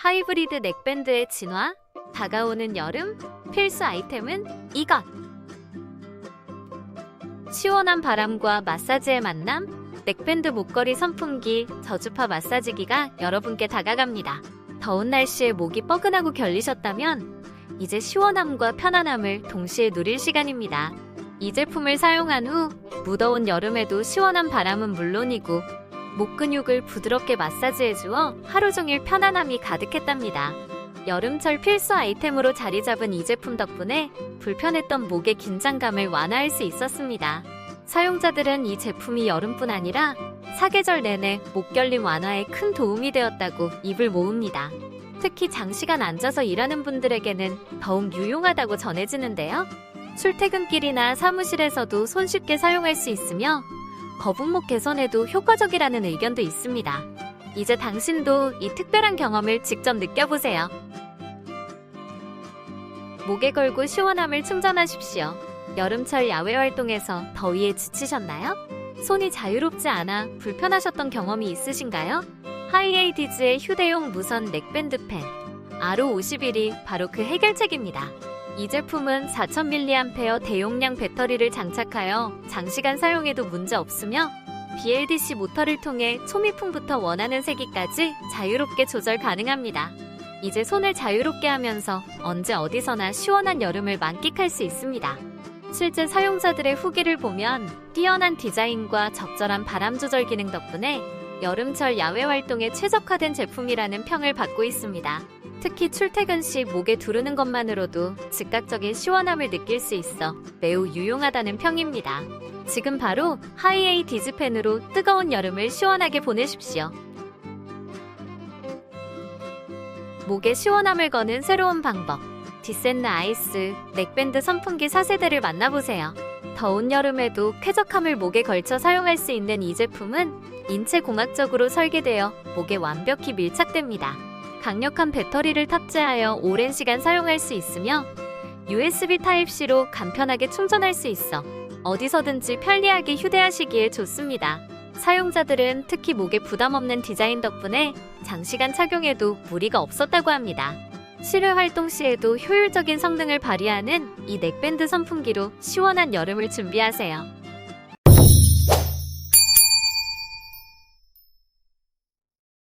하이브리드 넥밴드의 진화, 다가오는 여름, 필수 아이템은 이것. 시원한 바람과 마사지의 만남, 넥밴드 목걸이 선풍기, 저주파 마사지기가 여러분께 다가갑니다. 더운 날씨에 목이 뻐근하고 결리셨다면 이제 시원함과 편안함을 동시에 누릴 시간입니다. 이 제품을 사용한 후 무더운 여름에도 시원한 바람은 물론이고 목 근육을 부드럽게 마사지해 주어 하루 종일 편안함이 가득했답니다. 여름철 필수 아이템으로 자리 잡은 이 제품 덕분에 불편했던 목의 긴장감을 완화할 수 있었습니다. 사용자들은 이 제품이 여름뿐 아니라 사계절 내내 목결림 완화에 큰 도움이 되었다고 입을 모읍니다. 특히 장시간 앉아서 일하는 분들에게는 더욱 유용하다고 전해지는데요. 출퇴근길이나 사무실에서도 손쉽게 사용할 수 있으며 거북목 개선에도 효과적이라는 의견도 있습니다. 이제 당신도 이 특별한 경험을 직접 느껴보세요. 목에 걸고 시원함을 충전하십시오. 여름철 야외 활동에서 더위에 지치셨나요? 손이 자유롭지 않아 불편하셨던 경험이 있으신가요? 하이에이디즈의 휴대용 무선 넥밴드 펜 RO51이 바로 그 해결책입니다. 이 제품은 4000mAh 대용량 배터리를 장착하여 장시간 사용해도 문제 없으며 BLDC 모터를 통해 초미풍부터 원하는 세기까지 자유롭게 조절 가능합니다. 이제 손을 자유롭게 하면서 언제 어디서나 시원한 여름을 만끽할 수 있습니다. 실제 사용자들의 후기를 보면 뛰어난 디자인과 적절한 바람 조절 기능 덕분에 여름철 야외 활동에 최적화된 제품이라는 평을 받고 있습니다. 특히 출퇴근 시 목에 두르는 것만으로도 즉각적인 시원함을 느낄 수 있어 매우 유용하다는 평입니다. 지금 바로 하이에이 디즈펜으로 뜨거운 여름을 시원하게 보내십시오. 목에 시원함을 거는 새로운 방법. 디센느 아이스 넥밴드 선풍기 4세대를 만나보세요. 더운 여름에도 쾌적함을 목에 걸쳐 사용할 수 있는 이 제품은 인체 공학적으로 설계되어 목에 완벽히 밀착됩니다. 강력한 배터리를 탑재하여 오랜 시간 사용할 수 있으며 USB 타입C로 간편하게 충전할 수 있어 어디서든지 편리하게 휴대하시기에 좋습니다. 사용자들은 특히 목에 부담 없는 디자인 덕분에 장시간 착용해도 무리가 없었다고 합니다. 실외 활동 시에도 효율적인 성능을 발휘하는 이 넥밴드 선풍기로 시원한 여름을 준비하세요.